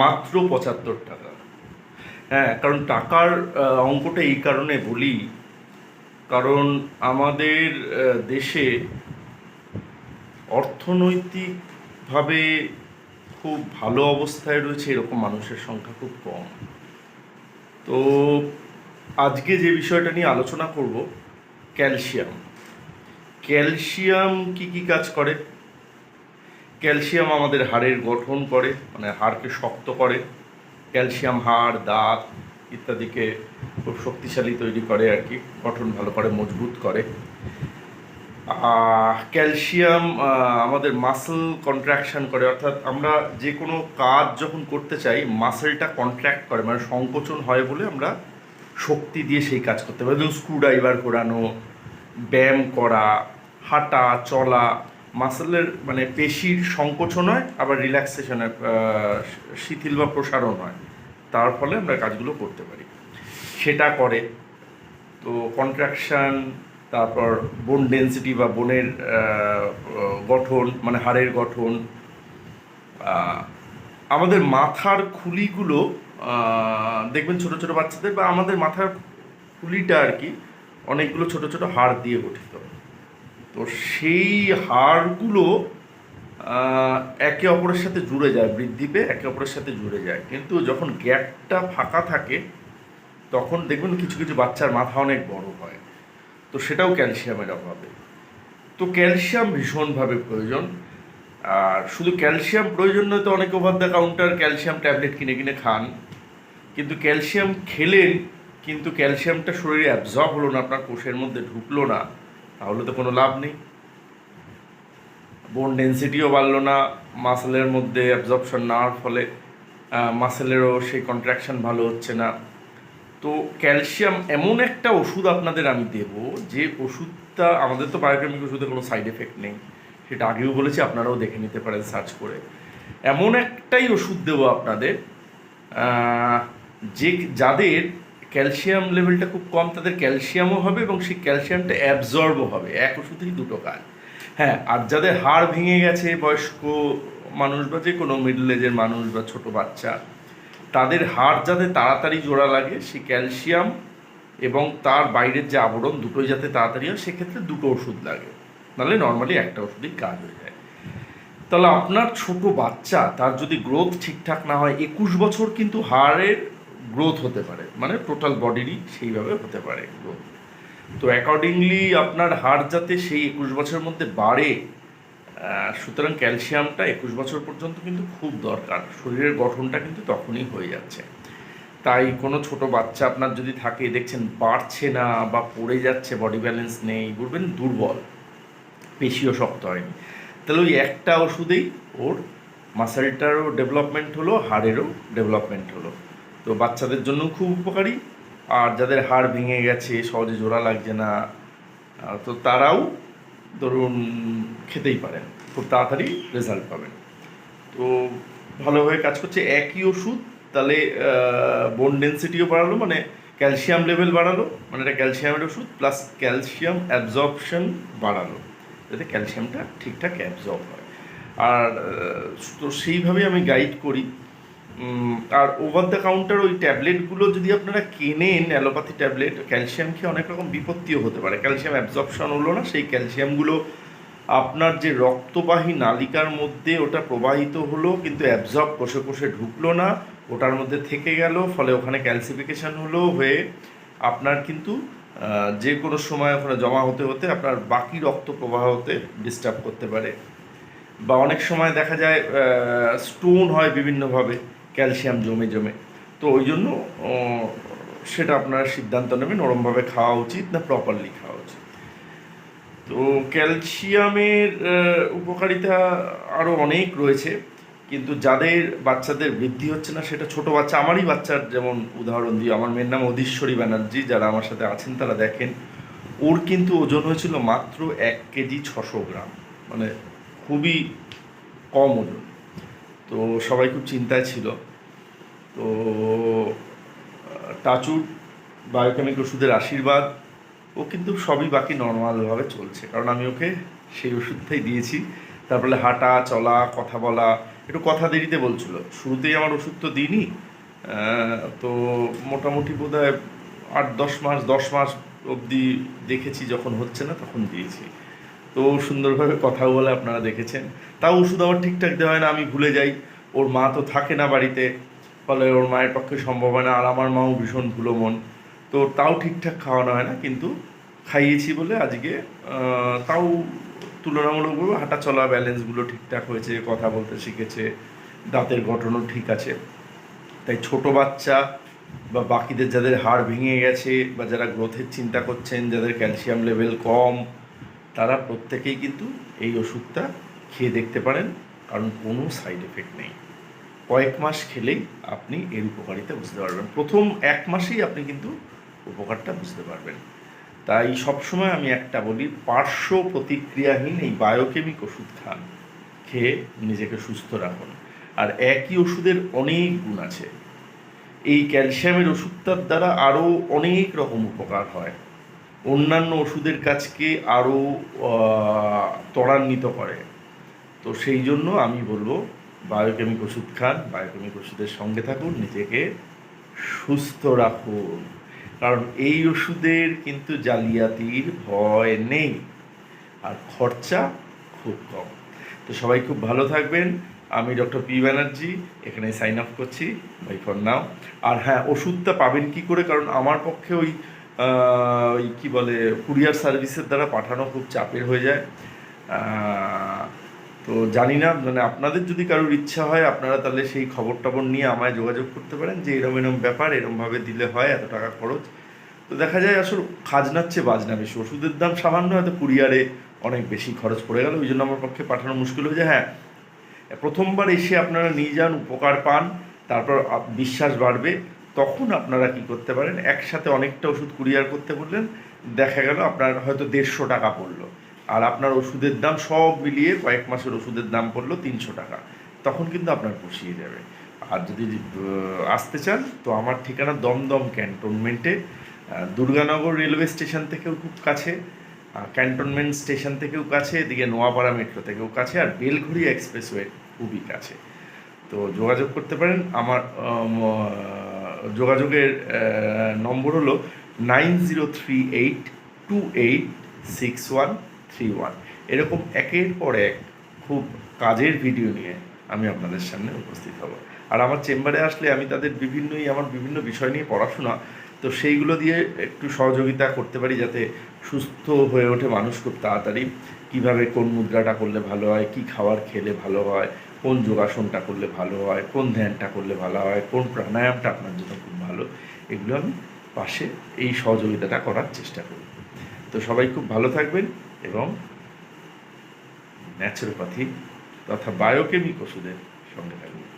মাত্র পঁচাত্তর টাকা। হ্যাঁ কারণ টাকার অঙ্কটা এই কারণে বলি, কারণ আমাদের দেশে অর্থনৈতিকভাবে খুব ভালো অবস্থায় রয়েছে এরকম মানুষের সংখ্যা খুব কম। তো আজকে যে বিষয়টা নিয়ে আলোচনা করব, ক্যালসিয়াম। ক্যালসিয়াম কি কি কাজ করে? ক্যালসিয়াম আমাদের হাড়ের গঠন করে মানে হাড়কে শক্ত করে। ক্যালসিয়াম, হাড়, দাঁত ইত্যাদিকে খুব শক্তিশালী তৈরি করে আর কি, গঠন ভালো করে, মজবুত করে। ক্যালসিয়াম আমাদের মাসল কন্ট্রাকশন করে, অর্থাৎ আমরা যে কোনো কাজ যখন করতে চাই, মাসেলটা কন্ট্র্যাক্ট করে মানে সংকোচন হয় বলে আমরা শক্তি দিয়ে সেই কাজ করতে পারি। যেমন স্ক্রু ড্রাইভার ঘোরানো, ব্যায়াম করা, হাঁটা, চলা মাসেলের মানে পেশির সংকোচন হয় আবার রিল্যাক্সেশনের শিথিল বা প্রসারণ হয় তার ফলে আমরা কাজগুলো করতে পারি। সেটা করে। তো কন্ট্রাকশন তারপর বোন ডেন্সিটি বা বোনের গঠন মানে হাড়ের গঠন আমাদের মাথার খুলিগুলো দেখবেন ছোট ছোট বাচ্চাদের বা আমাদের মাথার খুলিটা আর কি, অনেকগুলো ছোট ছোট হাড় দিয়ে গঠিত। তো সেই হাড়গুলো একে অপরের সাথে জুড়ে যায়, বৃদ্ধি পেয়ে একে অপরের সাথে জুড়ে যায়। কিন্তু যখন গ্যাপটা ফাঁকা থাকে, তখন দেখবেন কিছু কিছু বাচ্চার মাথা অনেক বড় হয়। তো সেটাও ক্যালসিয়ামের অভাবে। তো ক্যালসিয়াম ভীষণভাবে প্রয়োজন। আর শুধু ক্যালসিয়াম প্রয়োজন নয় তো অনেকে over the counter calcium tablet কিনে কিনে খান। কিন্তু ক্যালসিয়াম খেলেন, কিন্তু ক্যালসিয়ামটা শরীরে অ্যাবজর্ব হলো না, আপনার কোষের মধ্যে ঢুকলো না। তাহলে তো কোনো লাভ নেই। বোন ডেন্সিটিও বাড়লো না মাসেলের মধ্যে অ্যাবজর্পশন না হওয়ার ফলে মাসেলেরও সেই কন্ট্রাকশন ভালো হচ্ছে না। তো ক্যালসিয়াম এমন একটা ওষুধ আপনাদের আমি দেব, যে ওষুধটা, আমাদের তো বায়োকেমিক ওষুধে কোনো সাইড এফেক্ট নেই। সেটা আগেও বলেছি, আপনারাও দেখে নিতে পারেন সার্চ করে। এমন একটাই ওষুধ দেবো আপনাদের যে যাদের ক্যালসিয়াম লেভেলটা খুব কম, তাদের ক্যালসিয়ামও হবে এবং সেই ক্যালসিয়ামটা অ্যাবজর্বও হবে, এক ওষুধেই দুটো কাজ। হ্যাঁ আর যাদের হাড় ভেঙে গেছে, বয়স্ক মানুষ বা যে কোনো মিডল এজের মানুষ বা ছোট বাচ্চা, তাদের হাড় যাতে তাড়াতাড়ি জোড়া লাগে, সেই ক্যালসিয়াম এবং তার বাইরের যে আবরণ দুটোই যাতে তাড়াতাড়ি হয়, সেক্ষেত্রে দুটো ওষুধ লাগে। নাহলে নর্মালি একটা ওষুধেই কাজ হয়ে যায়। তাহলে আপনার ছোট বাচ্চা, তার যদি গ্রোথ ঠিকঠাক না হয়, একুশ বছর কিন্তু হাড়ের গ্রোথ হতে পারে। মানে টোটাল বডিরই সেইভাবে হতে পারে। গ্রোথ তো অ্যাকর্ডিংলি আপনার হাড় যাতে সেই একুশ বছরের মধ্যে বাড়ে সুতরাং ক্যালসিয়ামটা একুশ বছর পর্যন্ত কিন্তু খুব দরকার। শরীরের গঠনটা কিন্তু তখনই হয়ে যাচ্ছে। তাই কোনো ছোট বাচ্চা আপনার যদি থাকে, দেখছেন বাড়ছে না বা পড়ে যাচ্ছে বডি ব্যালেন্স নেই বলবেন দুর্বল। পেশিও শক্ত হয়নি। তাহলে ওই একটা ওষুধেই ওর মাসেলটারও ডেভেলপমেন্ট হলো, হাড়েরও ডেভেলপমেন্ট হলো। তো বাচ্চাদের জন্য খুব উপকারী। আর যাদের হাড় ভেঙে গেছে, সহজে জোড়া লাগছে না তো তারাও ধরুন খেতেই পারেন। খুব তাড়াতাড়ি রেজাল্ট পাবেন। তো ভালোভাবে কাজ করছে। একই ওষুধ, তাহলে বোন ডেন্সিটিও বাড়ালো মানে ক্যালসিয়াম লেভেল বাড়ালো মানে এটা ক্যালসিয়ামের ওষুধ প্লাস ক্যালসিয়াম অ্যাবজর্পশন বাড়ালো। যাতে ক্যালসিয়ামটা ঠিকঠাক অ্যাবজর্ব হয়। আর তো সেইভাবেই আমি গাইড করি। আর ওভার দ্য কাউন্টার ওই ট্যাবলেটগুলো যদি আপনারা কেনেন, অ্যালোপ্যাথি ট্যাবলেট ক্যালসিয়াম খেয়ে অনেক রকম বিপত্তিও হতে পারে। ক্যালসিয়াম অ্যাবজর্পশন হলো না, সেই ক্যালসিয়ামগুলো আপনার যে রক্তবাহী নালিকার মধ্যে ওটা প্রবাহিত হলো, কিন্তু অ্যাবজর্ব কোষে কোষে ঢুকলো না, ওটার মধ্যে থেকে গেল, ফলে ওখানে ক্যালসিফিকেশন হলো হয়ে আপনার কিন্তু যে কোনো সময় ওখানে জমা হতে হতে আপনার বাকি রক্ত প্রবাহ হতে ডিস্টার্ব করতে পারে। বা অনেক সময় দেখা যায় স্টোন হয় বিভিন্নভাবে। ক্যালসিয়াম জমে জমে। তো ওই জন্য সেটা আপনারা সিদ্ধান্ত নেবেন, ওরমভাবে খাওয়া উচিত না প্রপারলি খাওয়া উচিত। তো ক্যালসিয়ামের উপকারিতা আরও অনেক রয়েছে, কিন্তু যাদের বাচ্চাদের বৃদ্ধি হচ্ছে না, সেটা ছোট বাচ্চা, আমারই বাচ্চার যেমন উদাহরণ দিই, আমার মেয়ের নাম অধীশ্বরী ব্যানার্জি, যারা আমার সাথে আছেন তারা দেখেন, ওর কিন্তু ওজন হয়েছিল মাত্র এক কেজি ছশো গ্রাম মানে খুবই কম ওজন। তো সবাই খুব চিন্তায় ছিল। তো, টাচুর বায়োকেমিক ওষুধের আশীর্বাদ। ও কিন্তু সবই বাকি নর্মালভাবে চলছে। কারণ আমি ওকে সেই ওষুধটাই দিয়েছি। তারপরে হাঁটা, চলা, কথা বলা, একটু কথা দেরিতে বলছিল। শুরুতেই আমার ওষুধ তো দিইনি। তো মোটামুটি বোধ হয় আট, দশ মাস দশ মাস অবধি দেখেছি যখন হচ্ছে না তখন দিয়েছি। তো সুন্দরভাবে কথা বলে আপনারা দেখেছেন। তাও ওষুধ আবার ঠিকঠাক দেওয়া হয় না, আমি ভুলে যাই। ওর মা তো থাকে না বাড়িতে। ফলে ওর মায়ের পক্ষে সম্ভব হয় না, আর আমার মাও ভীষণ ভুলো মন। তো তাও ঠিকঠাক খাওয়ানো হয় না, কিন্তু খাইয়েছি বলে আজকে তাও তুলনামূলকভাবে হাঁটা চলা ব্যালেন্সগুলো ঠিকঠাক হয়েছে, কথা বলতে শিখেছে, দাঁতের গঠনও ঠিক আছে। তাই ছোট বাচ্চা বা বাকিদের যাদের হাড় ভেঙে গেছে বা যারা গ্রোথের চিন্তা করছেন, যাদের ক্যালসিয়াম লেভেল কম, তারা প্রত্যেকেই কিন্তু এই ওষুধটা খেয়ে দেখতে পারেন, কারণ কোনো সাইড এফেক্ট নেই। কয়েক মাস খেলেই আপনি এর উপকারিতা বুঝতে পারবেন। প্রথম এক মাসেই আপনি কিন্তু উপকারটা বুঝতে পারবেন। তাই সবসময় আমি একটা বলি, পার্শ্ব প্রতিক্রিয়াহীন এই বায়োকেমিক ওষুধ খান, খেয়ে নিজেকে সুস্থ রাখুন। আর একই ওষুধের অনেক গুণ আছে। এই ক্যালসিয়ামের ওষুধটার দ্বারা আরও অনেক রকম উপকার হয়। অন্যান্য ওষুধের কাজকে আরও ত্বরান্বিত করে। তো সেই জন্য আমি বলব বায়োকেমিক ওষুধ খান, বায়োকেমিক ওষুধের সঙ্গে থাকুন, নিজেকে সুস্থ রাখুন। কারণ এই ওষুধের কিন্তু জালিয়াতির ভয় নেই, আর খরচা খুব কম। তো সবাই খুব ভালো থাকবেন। আমি ডক্টর পি ব্যানার্জি এখানে সাইন আপ করছি বাই ফর নাও আর হ্যাঁ ওষুধটা পাবেন কি করে? কারণ আমার পক্ষে ওই ওই কী বলে, কুরিয়ার সার্ভিসের দ্বারা পাঠানো খুব চাপের হয়ে যায়। তো জানি না মানে আপনাদের যদি কারোর ইচ্ছা হয়, আপনারা তাহলে সেই খবর টবর নিয়ে আমায় যোগাযোগ করতে পারেন যে এরম এরম ব্যাপার, এরমভাবে দিলে হয় এত টাকা খরচ। তো দেখা যায়, আসলে খাজনার চেয়ে বাজনা বেশি। ওষুধের দাম সামান্য হয়তো কুরিয়ারে অনেক বেশি খরচ পড়ে গেল। ওই জন্য আমার পক্ষে পাঠানো মুশকিল হয়ে হ্যাঁ প্রথমবার এসে আপনারা নিয়ে যান, উপকার পান, তারপর বিশ্বাস বাড়বে। তখন আপনারা কি করতে পারেন? একসাথে অনেকটা ওষুধ কুরিয়ার করতে বললেন। দেখা গেল আপনার হয়তো দেড়শো টাকা পড়ল। আর আপনার ওষুধের দাম সব মিলিয়ে কয়েক মাসের ওষুধের দাম পড়ল তিনশো টাকা। তখন কিন্তু আপনার পুষিয়ে যাবে আর যদি আসতে চান, তো আমার ঠিকানা দমদম ক্যান্টনমেন্টে। দুর্গানগর রেলওয়ে স্টেশন থেকেও খুব কাছে ক্যান্টনমেন্ট স্টেশন থেকেও কাছে, এদিকে নোয়াপাড়া মেট্রো থেকেও কাছে, আর বেলঘড়ি এক্সপ্রেসওয়ে খুবই কাছে। তো যোগাযোগ করতে পারেন। আমার যোগাযোগের নম্বর হলো nine zero three eight two eight six one three one এরকম একের পর এক খুব কাজের ভিডিও নিয়ে আমি আপনাদের সামনে উপস্থিত হব। আর আমার চেম্বারে আসলে আমি তাদের বিভিন্নই, আমার বিভিন্ন বিষয় নিয়ে পড়াশোনা, তো সেইগুলো দিয়ে একটু সহযোগিতা করতে পারি যাতে সুস্থ হয়ে ওঠে মানুষ খুব তাড়াতাড়ি। কীভাবে কোন মুদ্রাটা করলে ভালো হয়, কি খাবার খেলে ভালো হয়, কোন যোগাসনটা করলে ভালো হয়, কোন ধ্যানটা করলে ভালো হয়, কোন প্রাণায়ামটা আপনার জন্য খুব ভালো, এগুলো আমি পাশে এই সহযোগিতাটা করার চেষ্টা করি তো সবাই খুব ভালো থাকবেন। এবং ন্যাচুরোপ্যাথি তথা বায়োকেমিক ওষুধের সঙ্গে থাকবেন